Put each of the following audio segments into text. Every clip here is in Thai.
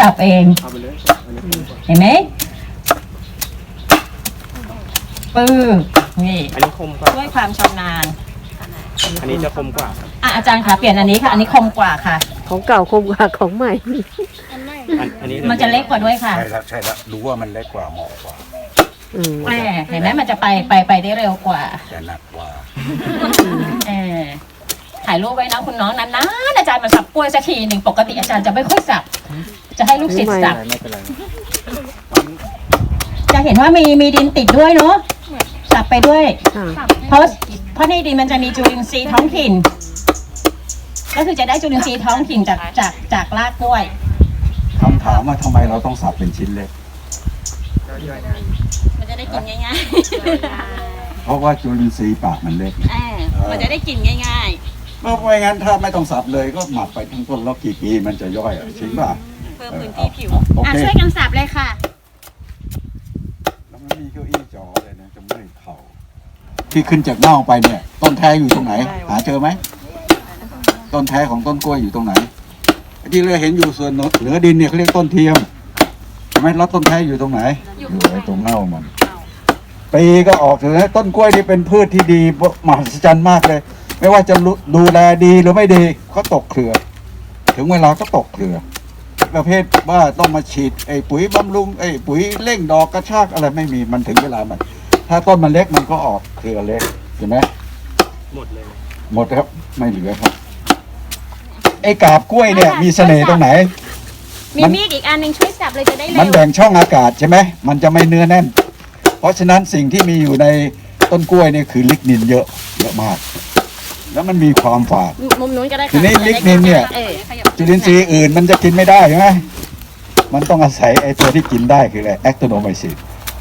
สับเองเอาไปเลยเห็นไหมปื้อนี่อันนี้คมกว่า ด้วยความชำนาญอันนี้จะคมกว่าครับอะอาจารย์คะเปลี่ยนอันนี้ค่ะ อันนี้คมกว่าค่ะ ของเก่าคมกว่าของใหม่ อันอันนี้มันจะเล็กกว่าด้วยค่ะใช่แล้วใช่แล้วรู้ว่ามันเล็กกว่าเหมาะกว่า อืมแหมเห็นไหมมันจะไปไปไปได้เร็วกว่า แต่หนักกว่า เออ ถ่ายรูปไว้นะคุณน้องนานๆอาจารย์มาสับกล้วยสักทีหนึ่งปกติอาจารย์จะไม่ค่อยสับ จะให้ลูกศิษย์สับ ไม่เป็นไรจะเห็นว่ามีมีดินติดด้วยเนาะสับไปด้วยค่ะเพราะเพราะในดินมันจะมีจุลินทรีย์ท้องถิ่น ก็คือจะได้จุลินทรีย์ท้องถิ่นจากจากจากรากกล้วยคำถามว่าทำไมเราต้องสับเป็นชิ้นเล็ก มันจะได้กินง่ายเพราะว่าจุลินทรีย์ปากมันเล็กๆอ่ามันจะได้กินง่าย เมื่อไม่งั้นถ้าไม่ต้องสับเลยก็หมักไปทั้งต้นแล้วกี่ปีมันจะย่อยอะจริงป่ะๆเพิ่มพื้นที่ผิว โออะเคช่วยกันสับเลยค่ะแล้วมันมีเก้าอี้จอเลยนะจะไม่เข่าที่ขึ้นจากเน่าไปเนี่ย ต้นแท้อยู่ตรงไหน หาเจอไหมต้นแท้ของต้นกล้วยอยู่ตรงไหนไอ้ที่เราเห็นอยู่ส่วนเหนือดินเนี่ยเขาเรียกต้นเทียมใช่ไหมแล้วต้นแท้อยู่ตรงไหน อยู่ไอ้ตรงเน่ามันปีก็ออกถึงนะต้นกล้วยนี่เป็นพืชที่ดีมหัศจรรย์มากเลย ไม่ว่าจะรู้ดูแลดีหรือไม่ดีก็ตกเครือ ถึงเวลาก็ตกเครือ ประเภทว่าต้องมาฉีดไอ้ปุ๋ยบำรุงไอ้ปุ๋ยเร่งดอกกระชากอะไรไม่มีมันถึงเวลามันถ้าต้นมันเล็กมันก็ออกเครือเล็กเห็นไหมหมดเลย หมดครับไม่เหลือครับ ไอ้กาบกล้วยเนี่ย มีเสน่ห์ตรงไหน มีมันมีดอีกอันหนึ่งช่วยสับเลยจะได้เร็มันวแบ่งช่องอากาศใช่ไหมมันจะไม่เนื้อแน่น เพราะฉะนั้นสิ่งที่มีอยู่ในต้นกล้วยเนี่ยคือลิกนินเยอะเยอะมาก แล้วมันมีความฝาด มุมนู้นก็ได้ค่ะทีนี้ลิกนินเนี่ย ออจุลินทรีย์อื่นมันจะกินไม่ได้ใช่ไหมมันต้องอาศัยไอ้ตัวที่กินได้คืออะไรแอคโตโนไมซิส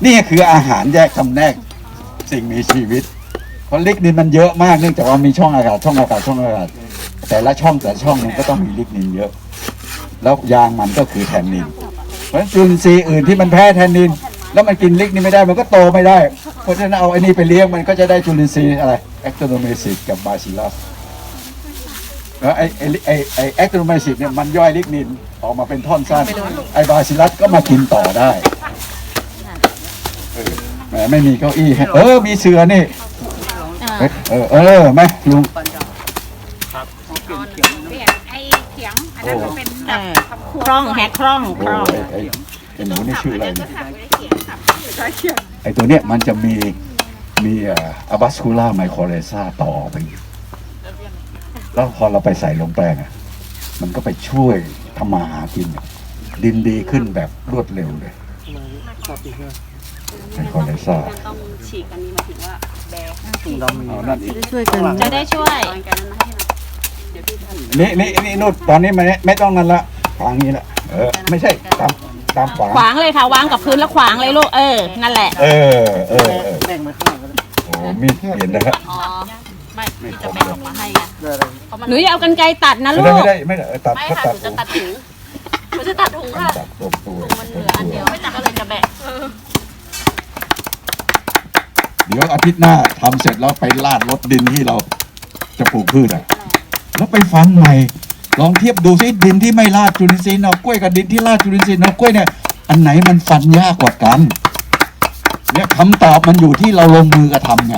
นี่คืออาหารแยกจำแนกสิ่งมีชีวิต เพราะลิกนินมันเยอะมากเนื่องจากว่ามีช่องอากาศช่องอากาศช่องอากาศ แต่ละช่องแต่ละช่องมันก็ต้องมีลิกนินเยอะ แล้วยางมันก็คือแทนนิน เพราะฉะนั้นจุลินทรีย์อื่นที่มันแพ้แทนนิน แล้วมันกินลิกนินไม่ได้มันก็โตไม่ได้ เพราะฉะนั้นเอาไอ้นี่ไปเลี้ยงมันก็จะได้จุลินทรีย์อะไรแอคโตโนไมซิสกับบาซิลัสแล้วไอ้ไอ้ไอ้ไอ้แอคโตโนไมซิสเนี่ยมันย่อยลิกนินออกมาเป็นท่อนสั้นไอ้บาซิลัสก็มากินต่อได้เออแหมไม่มีเก้าอี้ให้เออมีเสือนี่เอ้ยเออเออไหมลุงไอ้เขียงอันนั้นมันเป็นเออคล่องแฮกคล่องคโอ้ล่องไอ้ไอ้ไอ้หนูนี่ชื่ออะไรเนี่ยสับไว้เขียงสับใช้เขียง ไอ้ตัวเนี้ยมันจะมีมีอะบัสคูล่าไมโครเรซาต่อไปอยู่แล้วพอเราไปใส่ลงแปลงอะมันก็ไปช่วยทำมาหากินอะดินดีขึ้นแบบรวดเร็วเลยชอบอีกเนอะไมโครเรซาต้องฉีกอันนี้มาถึงว่าแบกถุงดำมีเอานั่นอีกได้ช่วยกันจะได้ช่วยตอนกันนั้นมาให้หน่อยเดี๋ยวพี่ทำนี่นี่นี่นุชตอนนี้ไม่ไม่ต้องนั่นละขวางนี้ละเออไม่ใช่ตาม ตามขวางขวางเลยค่ะวางกับพื้นแล้วขวางเลยลูกเออนั่นแหละเออเออเออแบ่งไว้ข้างหลังก็ได้โอ้มีดเปลี่ยนนะครับ อ๋อไม่ไม่พี่ครจะบแบ่งเลยออกมาให้ไงได้เลยหนูอย่าเอากันไกรตัดนะไม่ลูได้กไม่ได้ไม่ได้เออตัดไม่เขาค่ะตัหดนูจะตัดถุงหนูจะตัดถุงค่ะตัดตัวตัวมันเหลืออันเดียวไม่ตัดก็เลยจะแบ่งเดี๋ยวอาทิตย์หน้าทำเสร็จแล้วไปลาดรถดินที่เราจะปลูกพืชอะ แล้วไปฟังใหม่ ลองเทียบดูซิดินที่ไม่ลาดจุลินทรีย์นอกล้วยกับดินที่ลาดจุลินทรีย์นอกล้วยเนี่ยอันไหนมันฟันยากกว่ากัน เนี่ยคำตอบมันอยู่ที่เราลงมือกระทำไง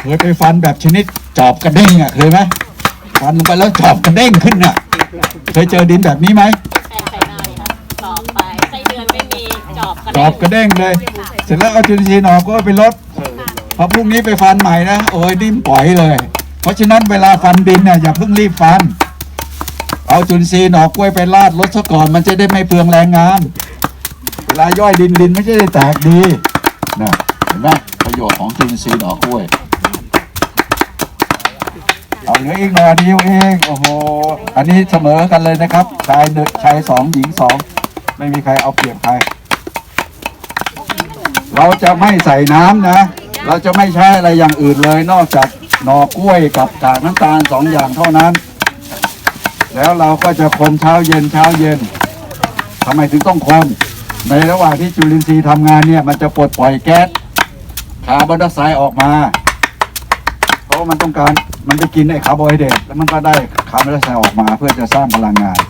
เคยไปฟันแบบชนิดจอบกระเด้งอะเคยไหมฟันลงไปแล้วจอบกระเด้งขึ้นอะ เคยเจอดินแบบนี้ไหมแบ่งใส่หน่อยค่ะตอบไปไส้เดือนไม่มีจอบกระจอบกระเด้งเลย เสร็จแล้วเอาจุลินทรีย์ออกก็ไปลดพอพรุ่งนี้ไปฟันใหม่นะโอ้ยดิ้นปล่อยเลย เพราะฉะนั้นเวลาฟันดินเนี่ยอย่าเพิ่งรีบฟัน เอาจุลินทรีย์หน่อกล้วยไปลาดลดซะก่อนมันจะได้ไม่เปลืองแรงงาน เวลาย่อยดินดินไม่ใช่ได้แตกดีนะเห็นไหมประโยชน์ของจุลินทรีย์หน่อกล้วย เอาเหลืออีกหน่อยเดียวเองโอ้โหอันนี้เสมอกันเลยนะครับชายหนึ่งชายสองหญิงสองไม่มีใครเอาเปรียบใคร เราจะไม่ใส่น้ำนะ เราจะไม่ใช้อะไรอย่างอื่นเลยนอกจาก หน่อกล้วยกับกากน้ำตาลสองอย่างเท่านั้น แล้วเราก็จะคนเช้าเย็นเช้าเย็นทำไมถึงต้องคนในระหว่างที่จุลินทรีย์ทำงานเนี่ยมันจะปลดปล่อยแก๊สคาร์บอนไดออกไซด์ออกมา เพราะมันต้องการมันจะกินไอ้คาร์โบไฮเดรตแล้วมันก็ได้คาร์บอนไดออกไซด์ออกมา เพื่อจะสร้างพลังงาน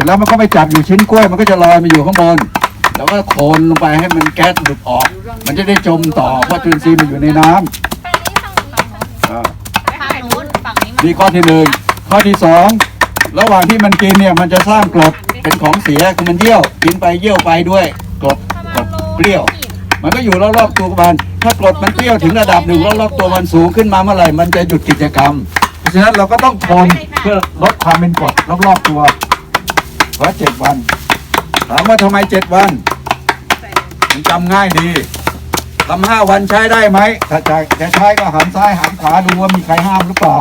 ร็จแล้วมันก็ไปจับอยู่ชิ้นกล้วย มันก็จะลอยมาอยู่ข้างบนแล้วก็โคนลงไปให้มันแก๊สหลุดออก มันจะได้จมต่อเพราะจุลินทรีย์มันอยู่ในน้ำ อ่าฝั่งนู้นฝั่งนี้มันนี่ข้อที่หนึ่งข้อที่สองระหว่างที่มันกินเนี่ยมันจะสร้างกรดเป็นของเสียคือมันเยี่ยวกินไปเยี่ยวไปด้วยกรดกรดเปรี้ยว มันก็อยู่รอบๆตัวมันถ้ากรดมันเปรี้ยวถึงระดับหนึ่งรอบๆตัวมันสูงขึ้นมาเมื่อไหร่มันจะหยุดกิจกรรม เพราะฉะนั้นเราก็ต้องทนเพื่อลดความเป็นกรดรอบๆตัวเพราะเจ็ดวันถามว่าทำไมเจ็ดวัน มันจำง่ายดี ทำห้าวันใช้ได้ไหมถ้าจะจะใช้ก็หันซ้ายหันขวาดูว่ามีใครห้ามหรือเปล่า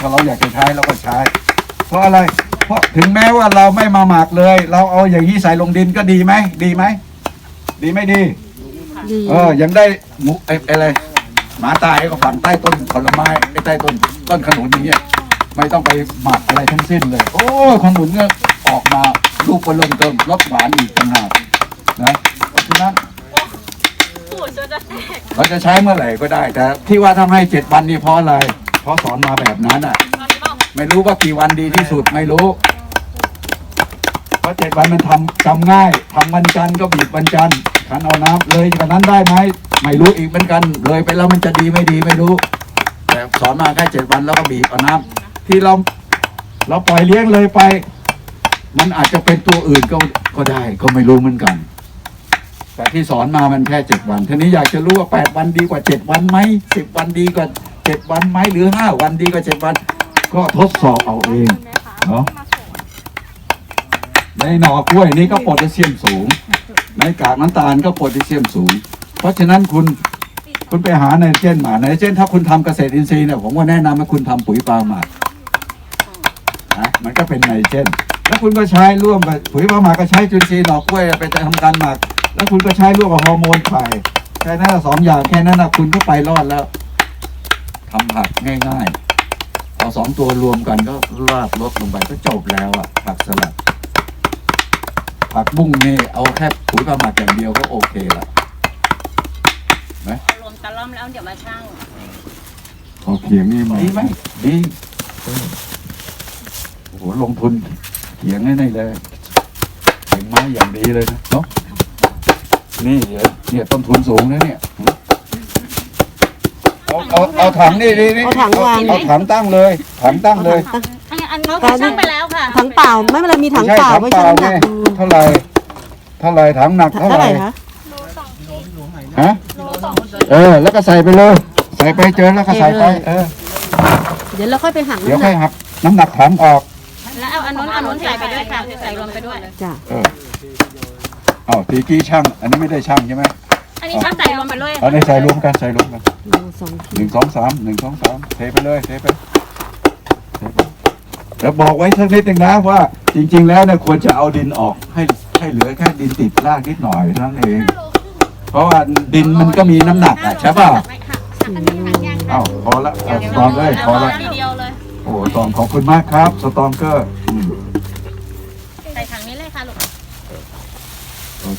ถ้าเราอยากจะใช้เราก็ใช้ เพราะอะไร เพราะถึงแม้ว่าเราไม่มาหมักเลย เราเอาอย่างนี้ใส่ลงดินก็ดีไหมดีไหมดีไม่ดีดีเออยังได้หมูไอ้ไอ้อะไรหมาตายก็ฝังใต้ต้นผลไม้ไอ้ใต้ต้นต้นขนุนอย่างเงี้ยไม่ต้องไปหมักอะไรทั้งสิ้นเลย โอ้ยขนุนเนี่ยออกมาลูกก็เริ่มเติมรสหวานอีกต่างหากนะเพราะฉะนั้น เราจะใช้เมื่อไหร่ก็ได้แต่ที่ว่าทำให้เจ็ดวันนี่เพราะอะไร เพราะสอนมาแบบนั้นอะไม่รู้ว่ากี่วันดีที่สุดไม่รู้ เพราะเจ็ดวันมันทำจำง่ายทำวันจันทร์ก็บีบวันจันทร์ขันเอาน้ำเลยจากนั้นได้ไหมไม่รู้อีกเหมือนกัน เลยไปแล้วมันจะดีไม่ดีไม่รู้ แต่สอนมาแค่เจ็ดวันแล้วก็บีบเอาน้ำที่เราเราปล่อยเลี้ยงเลยไป มันอาจจะเป็นตัวอื่นก็ก็ได้ ก็ไม่รู้เหมือนกัน แต่ที่สอนมามันแค่เจ็ดวันทีนี้อยากจะรู้ว่าแปดวันดีกว่าเจ็ดวันไหมสิบวันดีกว่าเจ็ดวันไหมหรือห้าวันดีกว่าเจ็ดวัน ก็ทดสอบเอาเองเนาะในหน่อกล้วยนี้ก็โพแทสเซียมสูง ในกากน้ำตาลก็โพแทสเซียมสูง เพราะฉะนั้นคุณคุณไปหาไนโตรเจนมาไนโตรเจนถ้าคุณทำเกษตรอินทรีย์เนี่ยผมว่าแนะนำให้คุณทำปุ๋ยปลาหมักนะมันก็เป็นไนโตรเจน แล้วคุณก็ใช้ร่วมกับปุ๋ยปลาหมักก็ใช้จุลินทรีย์หน่อกล้วยไปทำการหมัก แล้วคุณก็ใช้ร่วมกับฮอร์โมนไข่แค่นั้นละสองอย่างแค่นั้นนะคุณก็ไปรอดแล้วทำผักง่ายๆ เอาสองตัวรวมกันก็ลาดลดลงไปก็จบแล้วอะผักสลัด ผักบุ้งนี่เอาแค่ปุ๋ยปลาหมักอย่างเดียวก็โอเคละรวมตะล่อมแล้วเดี๋ยวมาช่างพอเพียงนี่ไหมดีไหมดีเออโอ้โหลงทุนเขียงให้ได้เลยเขียงไม้อย่างดีเลยนะเนาะ นี่เดี๋ยวเนี่ยต้นทุนสูงนะเนี่ยเอาเอาเอาถังนี่นี่นี่เอาถังวาง เอาถังตั้งเลยถังตั้งเลยอันอันนู้นเขาช่างไปแล้วค่ะถังเปล่าไม่เป็นไรมีถังเปล่าไม่ไว้ใช่ชั่ถังงเปล่าน้ำหนัไงกดูเท่าไหร่เท่าไหร่ถังหนักเท่าเท่าไหไหร่ร่คะฮะเออ แล้วก็ใส่ไปเลย ใส่ไปเจอแล้วก็ใส่ไปเออเดี๋ยวเราค่อยไปหักเดี๋ยวน้ำหค่นัอยกหักน้ำหนักถังออกแล้วเอาอันนู้นอันนู้นใส่ไปด้วยค่ะใส่รวมไปด้วยจ้ะเออเอาทีกี้ช่าง อันนี้ไม่ได้ช่างใช่ไหมอันนี้ช่างใส่รวมไปด้วยเอาในใส่รวมกันใส่รวมกันโลสองขีหนึ่ดงสองสามหนึ่งสองสามเทไปเลยเทไปเทไปแล้วบอกไว้สักนิดหนึ่งนะว่าจริง ๆ แล้วเนี่ยควรจะเอาดินออกให้ให้เหลือแค่ดินติดรากนิดหน่อยเท่านั้นเอง เพราะว่าดินมันก็มีน้ำหนักอะใช่ป่ะเอ้าพอละเอาสตองเลยพอละ ทีเดียวเลย โอ้ตองขอบคุณมากครับ สตองเกอร์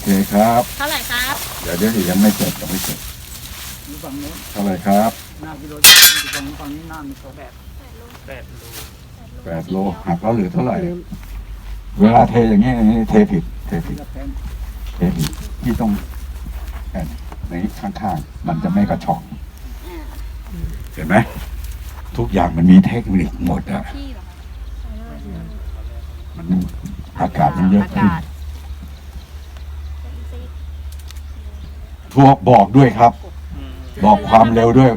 เคครับ เท่าไหร่ครับ เดี๋ยวเดี๋ยวยังไม่เสร็จยังไม่เสร็จเท่าไหร่ครับแปดโลหักแล้วเหลือเท่าไหร่ เวลาเทอย่างนี้อย่างนี้เทผิด เทผิดเทผิดที่ต้องแอนนี้ข้างๆมันจะไม่กระชอกเห็นไหมทุกอย่างมันมีเทคนิคหมดอะมันอากาศมันเยอะขึ้น ทั่วบอกด้วยครับ บอกความเร็วด้วย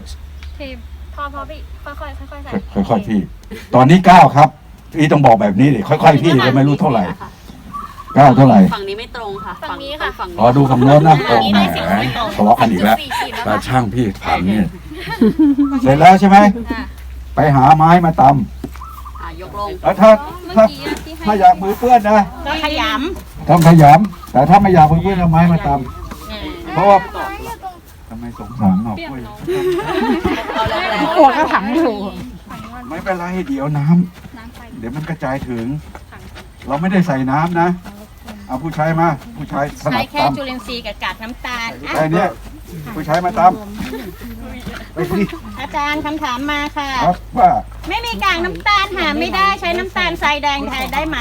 พอพอพี่ค่อยๆค่อยๆใส่ค่อยๆพี่ ตอนนี้เก้าครับ พี่ต้องบอกแบบนี้ดิค่อยๆพี่เลยไม่รู้เท่าไหร่เก้าเท่าไหร่ฝั่งนี้ไม่ตรงค่ะฝั่งนี้ค่ะฝั่งขอดูคำโน้นนะโอ้แหมทะเลาะกันอีกแล้วตาช่างพี่ผันเนี่ยเสร็จแล้วใช่ไหมไปหาไม้มาตอะยกลงำแล้วถ้าถ้าถ้าอยากมือเปื้อนนะก็ขยต้องขยำแต่ถ้าไม่อยากมือเปื้อนเอาไม้มาตำ เพราะว่าทำไมสงสารหนอกกล้วยำตัวก็ถังอยู่ ไม่เป็นไรเดี๋ยวน้ำเดี๋ยวมันกระจายถึง เราไม่ได้ใส่น้ำนะ เอาผู้ชายมา ผู้ชายสใช้นับแค่ตจุลินทรีย์กับกากน้ำตาลำอะไอ้เนี่ยผู้ชายมาตำไปสิอาจารย์คำถามมาค่ะ ครับว่าไม่มีกากน้ำตาลหาไม่ได้ใช้น้ำตาลทรายแดงแทนได้ไหม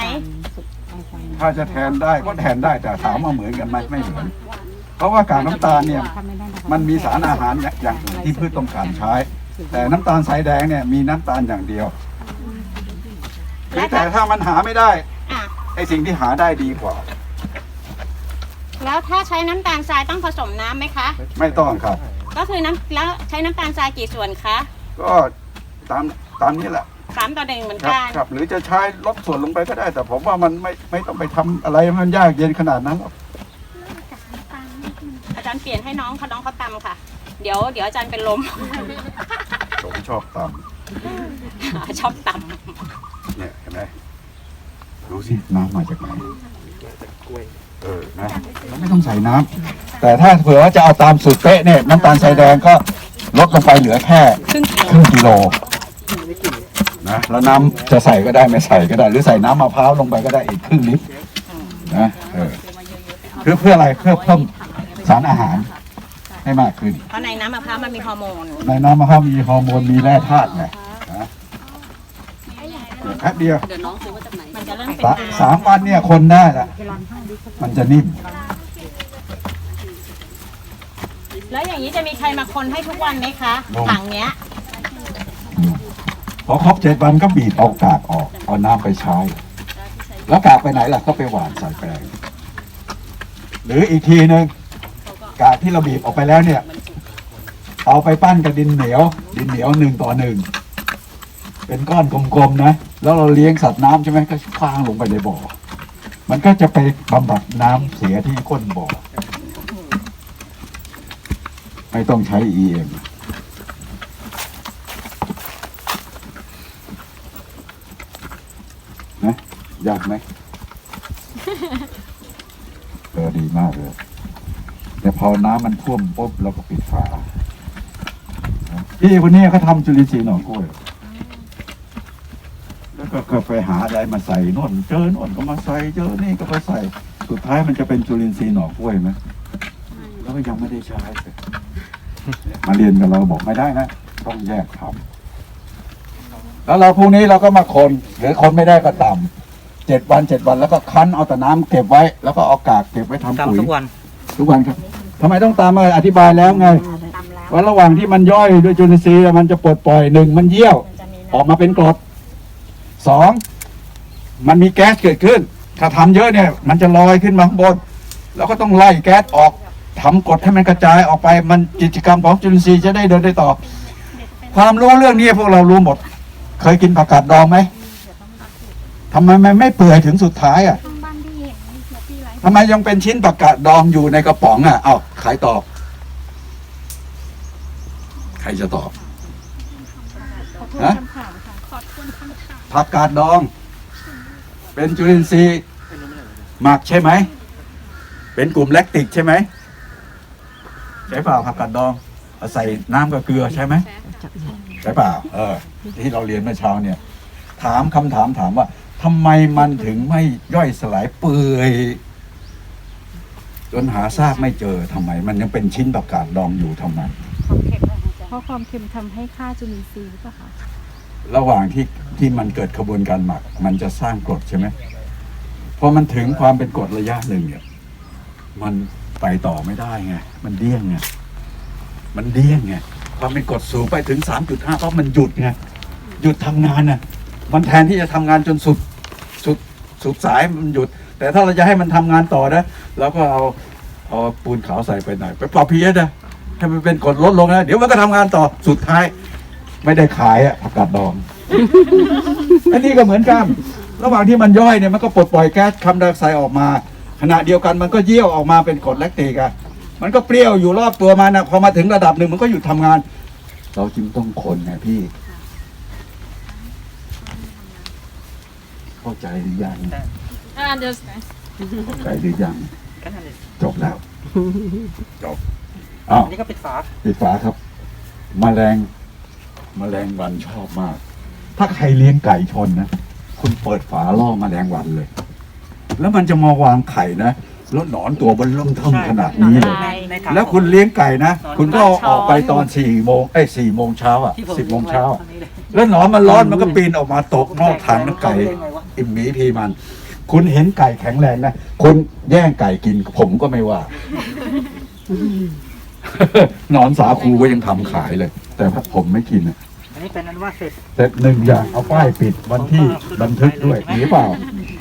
ถ้าจะแทนได้ก็แทนได้แต่ถามว่าเหมือนกันไหมไม่เหมือน เพราะว่ากากน้ำตาลเนี่ยมันมีสารอาหารอย่างอื่นที่พืชต้องการใช้ แต่น้ำตาลสายแดงเนี่ยมีน้ำตาลอย่างเดียวแต่ถ้ามันหาไม่ได้อะไอสิ่งที่หาได้ดีกว่า แล้วถ้าใช้น้ำตาลทรายต้องผสมน้ำไหมคะ ไม่ต้องครับ ก็คือน้ำแล้วใช้น้ำตาลทรายกี่ส่วนคะก็ตามตามนี้แหละสามต่อหนึ่งเหมือนครับกัน ครับ หรือจะใช้ลดส่วนลงไปก็ได้ แต่ผมว่ามันไม่ไม่ต้องไปทำอะไรให้มันยากเย็นขนาดนั้นหรอกอาจารย์เป ลี่ยนให้น้องเขาน้องเขาตำค่ะ เดี๋ยวเดี๋ยวอาจารย์เป็นลม ผมชอบตามชอบตเนี่ยเห็นไหมดูสิน้ำมาจากไหนกล้วยเออนะเราไม่ต้องใส่น้ำแต่ถ้าเผื่อว่าจะเอาตามสูตรเป๊ะเนี่ยน้ำตาลทรายแดงก็ลดลงไปเหลือแค่ำครึ่งกิโลครึ่งกิโลนะแล้วน้ำจะใส่ก็ได้ไม่ใส่ก็ได้ หรือใส่น้ำมะพร้าวลงไปก็ได้อีกครึ่งลิตรนะเออเพื่อเพื่ออะไรเพื่อเพิ่ม สารอาหารให้มากขึ้น เพราะในน้ำมะพร้าวมันมีฮอร์โมน ในน้ำมะพร้าวมีฮอร์โมนมีแร่ธาตุไงนะเดี๋ยวแป๊บเดียวมันจะเริ่มเป็นสาน้สามวันเนี่ยคนได้ละมันจะนิ่มำแล้วอย่างนี้จะมีใครมาคนให้ทุกวันไหมคะลง ถังเนี้ย พอครบเจ็ดวันก็บีบเอากากออก เอาน้ำไปใช้ แล้วกากไปไหนล่ะก็ไปหวานใส่แปลงหรืออีกทีหนึ่งกาก ที่เราบีบออกไปแล้วเนี่ย เอาไปปั้นกับดินเหนียว ดินเหนียวหนึ่งต่อหนึ่งเป็นก้อนกลมๆนะ แล้วเราเลี้ยงสัตว์น้ำใช่ไหมก็คว้างลงไปในบ่อ มันก็จะไปบำบัดน้ำเสียที่ก้นบ่อ ไม่ต้องใช้ EM นะยากไหมเออดีมากเลย เดี๋ยวพอน้ำมันท่วมปุ๊บเราก็ปิดฝาพี่คนนี้เขาทำจุลินทรีย์หนองกล้วย แล้วก็ก็ไปหาอะไรมาใส่โน่นเจอโน่นก็มาใส่เจอนี่ก็มาใส่ สุดท้ายมันจะเป็นจุลินทรีย์หนองกล้วยไหมแล้วก็ยังไม่ได้ใช้เลยมาเรียนกับเราบอกไม่ได้นะ ต้องแยกทำแล้วเราพรุ่งนี้เราก็มาคนหรือคนไม่ได้ก็ต่ำเจ็ดวันเจ็ดวันแล้วก็คั้นเอาแต่น้ำเก็บไว้ แล้วก็เอากากเก็บไว้ทำปุ๋ยทำทุกวันทุกวันครับ ทำไมต้องตามมาอธิบายแล้วไง ว่าระหว่างที่มันย่อยด้วยจุลินทรีย์มันจะปลดปล่อยหนึ่งมันเยี่ยว ออกมาเป็นกรดสองมันมีแก๊สเกิดขึ้น ถ้าทำเยอะเนี่ย มันจะลอยขึ้นมาข้างบน แล้วก็ต้องไล่แก๊สออกทำกรดให้มันกระจายออกไป มันกิจกรรมของจุลินทรีย์จะได้เดินได้ต่อ ความรู้เรื่องนี้พวกเรารู้หมด เคยกินผักกาดดองไหมทำไมมันไม่เปื่อยถึงสุดท้ายอะ ทำไมยังเป็นชิ้นผักกาดดองอยู่ในกระป๋องอะเอ้าใครตอบ ใครจะตอบฮะขอบคุณคำถามผักกาดดอง เป็นจุลินทรีย์หมักใช่ไหม เป็นกลุ่มแลคติกใช่ไหม ใช่เปล่าผักกาดดองใส่น้ำกับเกลือใช่ไหมใช่เปล่า เออ ที่เราเรียนเมื่อเช้าเนี่ย ถามคำถามถามว่าทำไมมันถึงไม่ย่อยสลายเปื่อย จนหาซากไม่เจอทำไม มันยังเป็นชิ้นผักกาดดองอยู่ทำไมเพราะความเค็มทำให้ค่าจุลินทรีย์หรือเปล่าคะระหว่างที่ที่มันเกิดขบวนการหมัก มันจะสร้างกรดใช่ไหมพอมันถึงความเป็นกรดระยะหนึ่งเนี่ยมันไปต่อไม่ได้ไงมันเดี้ยงไงมันเดี้ยงไงความเป็นกรดสูงไปถึงสามจุดห้าเพราะมันหยุดไงหยุดทำงานน่ะมันแทนที่จะทำงานจนสุดสุดสุดสายมันหยุด แต่ถ้าเราจะให้มันทำงานต่อนะเราก็เอาเอาปูนขาวใส่ไปหน่อยไปปรับพีเอสนะให้มันเป็นกรดลดลงนะเดี๋ยวมันก็ทำงานต่อสุดท้าย ไม่ได้ขายอะผักกาดดองอันนี้ก็เหมือนกัน ระหว่างที่มันย่อยเนี่ยมันก็ปลดปล่อยแก๊สคาร์บอนไดออกไซด์ออกมา ขณะเดียวกันมันก็เยี่ยวออกมาเป็นกรดแลคติกอะมันก็เปรี้ยวอยู่รอบตัวมันนะพอมาถึงระดับหนึ่งมันก็หยุดทำงาน เราจึงต้องคนไงพี่ เข้าใจหรือยัง understand เข้าใจหรือยังก็นั่นเลยจบแล้ว จบอ้าวอันนี้ก็ปิดฝาปิดฝาครับ แมลง แมลงวันชอบมาก ถ้าใครเลี้ยงไก่ชนนะ คุณเปิดฝาล่อแมลงวันเลย แล้วมันจะมาวางไข่นะ แล้วหนอนตัวบนเริ่มเทิมขนาดนี้เลยในในถัง แล้วคุณเลี้ยงไก่นะ คุณก็เอาออกไปตอนสี่โมงไอ้สี่โมงเช้าอะที่ผสิบโมงเช้าอะอันนี้เลยแล้วหนอนมันร้อนมันก็ปีนออกมาตกนอกถังน้ำไก่อิ่มหมีพีมัน คุณเห็นไก่แข็งแรงนะคุณแย่งไก่กินผมก็ไม่ว่าหนอนสาคูก็ยังทำขายเลย แต่ผมไม่กินอะอันนี้เป็นอันว่าเสร็จแต่หนึ่งอย่างเอาป้ายปิดวันที่บันทึกด้วยหรือเปล่าค